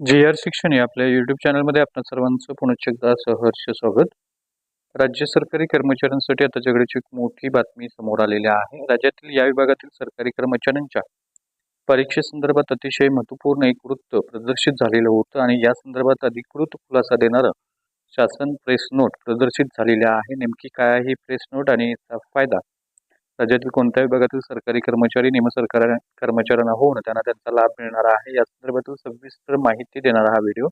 जी R शिक्षण या आपल्या यूट्यूब चॅनलमध्ये आपल्या सर्वांचं पुनश्च एकदा सहर्ष स्वागत. राज्य सरकारी कर्मचाऱ्यांसाठी आता जगण्याची एक मोठी बातमी समोर आलेली आहे. राज्यातील या विभागातील सरकारी कर्मचाऱ्यांच्या परीक्षेसंदर्भात अतिशय महत्त्वपूर्ण एक वृत्त प्रदर्शित झालेलं होतं आणि या संदर्भात अधिकृत खुलासा देणारं शासन प्रेस नोट प्रदर्शित झालेल्या आहे. नेमकी काय आहे ही प्रेस नोट आणि याचा फायदा राज्यातील कोणत्याही विभागातील सरकारी कर्मचारी निमसरकार कर्मचाऱ्यांना होऊन त्यांना त्यांचा लाभ मिळणार आहे. या संदर्भातील सविस्तर माहिती देणारा हा व्हिडिओ.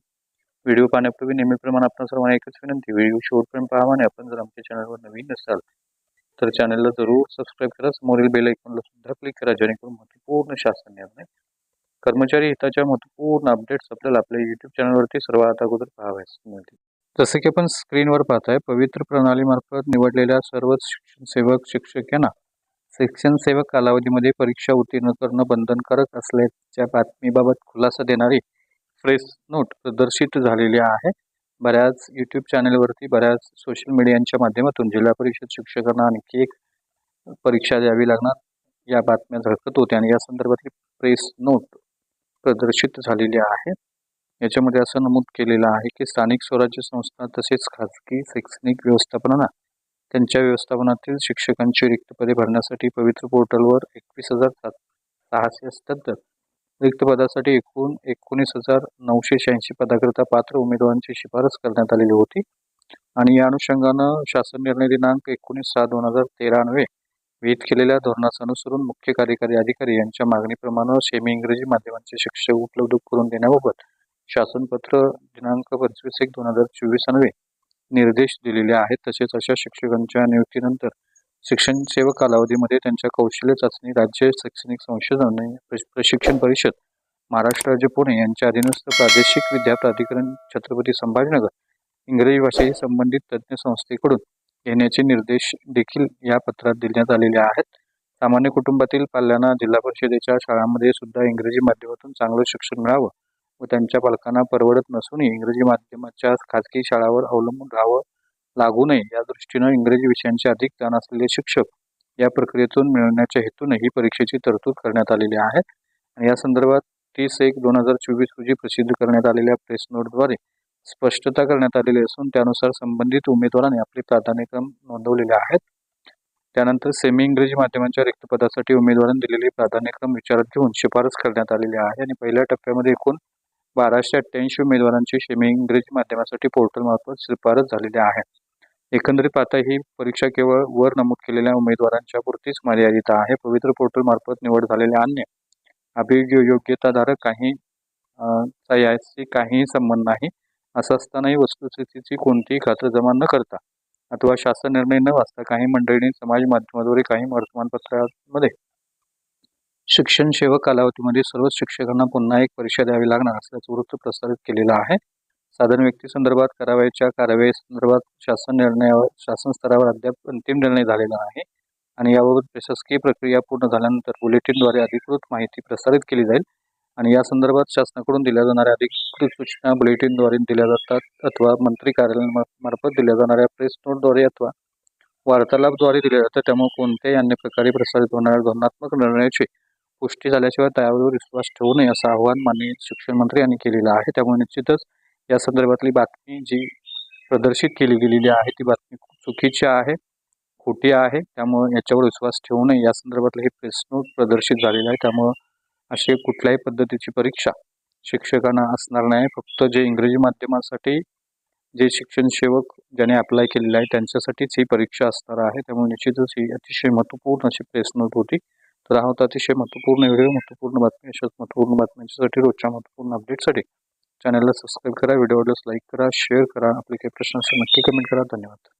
व्हिडिओ पाहण्यापूर्वी नेहमीप्रमाणे आपण सर्वांना एकच विनंती व्हिडिओ शेवटपर्यंत पाहावा आणि आपण जर आमच्या चॅनलवर नवीन नसाल तर चॅनलला जरूर सबस्क्राईब करा. समोरील बेल आयकॉनला सुद्धा क्लिक करा जेणेकरून महत्त्वपूर्ण शासन निर्णय कर्मचारी हिताच्या महत्त्वपूर्ण अपडेट्स आपल्याला आपल्या युट्यूब चॅनलवरती सर्वात अगोदर पाहाव्यास मिळतील. जसे की आपण स्क्रीनवर पाहताय पवित्र प्रणालीमार्फत निवडलेल्या सर्वच शिक्षण सेवक शिक्षक यांना शिक्षण सेवक कालावधीमध्ये परीक्षा उत्तीर्ण करणं बंधनकारक असल्याच्या बातमीबाबत खुलासा देणारी प्रेस नोट प्रदर्शित झालेली आहे. बऱ्याच यूट्यूब चॅनलवरती बऱ्याच सोशल मीडियाच्या माध्यमातून जिल्हा परिषद शिक्षकांना आणखी एक परीक्षा द्यावी लागणार या बातम्या झळकत होत्या आणि या संदर्भातली प्रेस नोट प्रदर्शित झालेली आहे. याच्यामध्ये असं नमूद केलेलं आहे की स्थानिक स्वराज्य संस्था तसेच खाजगी शैक्षणिक व्यवस्थापनांना त्यांच्या व्यवस्थापनातील शिक्षकांची रिक्त पदे भरण्यासाठी पवित्र पोर्टलवर एकवीस हजार सात सहाशे सत्तर रिक्त पदासाठी एकूण एकोणीस हजार नऊशे शहाऐंशी पदाकरिता पात्र उमेदवारांची शिफारस करण्यात आलेली होती. आणि या अनुषंगानं शासन निर्णय दिनांक एकोणीस सहा दोन हजार तेरानवे विहित केलेल्या धोरणास अनुसरून मुख्य कार्यकारी अधिकारी यांच्या मागणीप्रमाणे सेमी इंग्रजी माध्यमांचे शिक्षक उपलब्ध करून देण्याबाबत शासनपत्र दिनांक पंचवीस एक दोन हजार चोवीस अन्वे निर्देश दिलेले आहेत. तसेच अशा शिक्षकांच्या नियुक्तीनंतर शिक्षण सेवा कालावधीमध्ये त्यांच्या कौशल्य चाचणी राज्य शैक्षणिक संशोधन प्रशिक्षण परिषद महाराष्ट्र राज्य पुणे यांच्या अधीनस्थ प्रादेशिक विद्या प्राधिकरण छत्रपती संभाजीनगर इंग्रजी भाषेशी संबंधित तज्ज्ञ संस्थेकडून घेण्याचे निर्देश देखील या पत्रात देण्यात आलेले आहेत. सामान्य कुटुंबातील पाल्यांना जिल्हा परिषदेच्या शाळांमध्ये सुद्धा इंग्रजी माध्यमातून चांगलं शिक्षण मिळावं. व त्यांच्या पालकांना परवडत नसूनही इंग्रजी माध्यमाच्या खाजगी शाळावर अवलंबून राहावं लागू नये. या दृष्टीनं इंग्रजी विषयांचे अधिक ज्ञान असलेले शिक्षक या प्रक्रियेतून मिळवण्याच्या हेतूने ही परीक्षेची तरतूद करण्यात आलेली आहे. आणि या संदर्भात तीस एक दोन हजार चोवीस रोजी प्रसिद्ध करण्यात आलेल्या प्रेस नोटद्वारे स्पष्टता करण्यात आलेली असून त्यानुसार संबंधित उमेदवारांनी आपले प्राधान्यक्रम नोंदवलेले आहेत. त्यानंतर सेमी इंग्रजी माध्यमांच्या रिक्त पदासाठी उमेदवारांनी दिलेले प्राधान्यक्रम विचारात घेऊन शिफारस करण्यात आलेली आहे. आणि पहिल्या टप्प्यामध्ये एकूण बाराशे अठ्ठ्याऐंशी उमेदवारांची शेमी इंग्रजी माध्यमासाठी पोर्टलमार्फत शिफारस झालेली आहे. एकंदरीत आता ही परीक्षा केवळ वर नमूद केलेल्या उमेदवारांच्या पुरतीच मर्यादित आहे. पवित्र पोर्टलमार्फत निवड झालेल्या अन्य अभियोग्यताधारक काही याशी काहीही संबंध नाही. असं असतानाही वस्तुस्थितीची कोणतीही खात्र जमा न करता अथवा शासन निर्णय न वाचता काही मंडळींनी समाज माध्यमाद्वारे काही वर्तमानपत्रांमध्ये शिक्षण सेवक कालावधीमध्ये सर्वच शिक्षकांना पुन्हा एक परीक्षा द्यावी लागणार असल्याचं वृत्त प्रसारित केलेलं आहे. साधन व्यक्ती संदर्भात करावयाच्या कारवाई संदर्भात शासन निर्णयावर शासन स्तरावर अद्याप अंतिम निर्णय झालेला आहे आणि याबाबत प्रशासकीय प्रक्रिया पूर्ण झाल्यानंतर बुलेटिनद्वारे अधिकृत माहिती प्रसारित केली जाईल आणि या संदर्भात शासनाकडून दिल्या जाणाऱ्या अधिकृत सूचना बुलेटिनद्वारे दिल्या जातात अथवा मंत्री कार्यालयामार्फत दिल्या जाणाऱ्या प्रेस नोटद्वारे अथवा वार्तालापद्वारे दिल्या जातात. त्यामुळे कोणत्याही अन्य प्रकारे प्रसारित होणाऱ्या धोरणात्मक निर्णयाची पुष्टी झाल्याशिवाय त्यावर विश्वास ठेवू नये असं आवाहन माननीय शिक्षण मंत्री यांनी केलेलं आहे. त्यामुळे निश्चितच या संदर्भातली बातमी जी प्रदर्शित केली गेलेली आहे ती बातमी खूप चुकीची आहे खोटी आहे. त्यामुळे याच्यावर विश्वास ठेवू नये. या संदर्भातलं हे प्रेस नोट प्रदर्शित झालेलं आहे. त्यामुळं असे कुठल्याही पद्धतीची परीक्षा शिक्षकांना असणार नाही. फक्त जे इंग्रजी माध्यमासाठी जे शिक्षण सेवक ज्याने अप्लाय केलेलं आहे त्यांच्यासाठीच ही परीक्षा असणार आहे. त्यामुळे निश्चितच ही अतिशय महत्त्वपूर्ण अशी प्रेस नोट होती. तर हा होता अतिशय महत्त्वपूर्ण व्हिडिओ महत्त्वपूर्ण बातमी अशाच महत्त्वपूर्ण बातम्यांच्यासाठी रोजच्या महत्त्वपूर्ण अपडेटसाठी चॅनलला सबस्क्राईब करा व्हिडिओला लाईक करा शेअर करा आपले काही प्रश्न असेल नक्की कमेंट करा. धन्यवाद.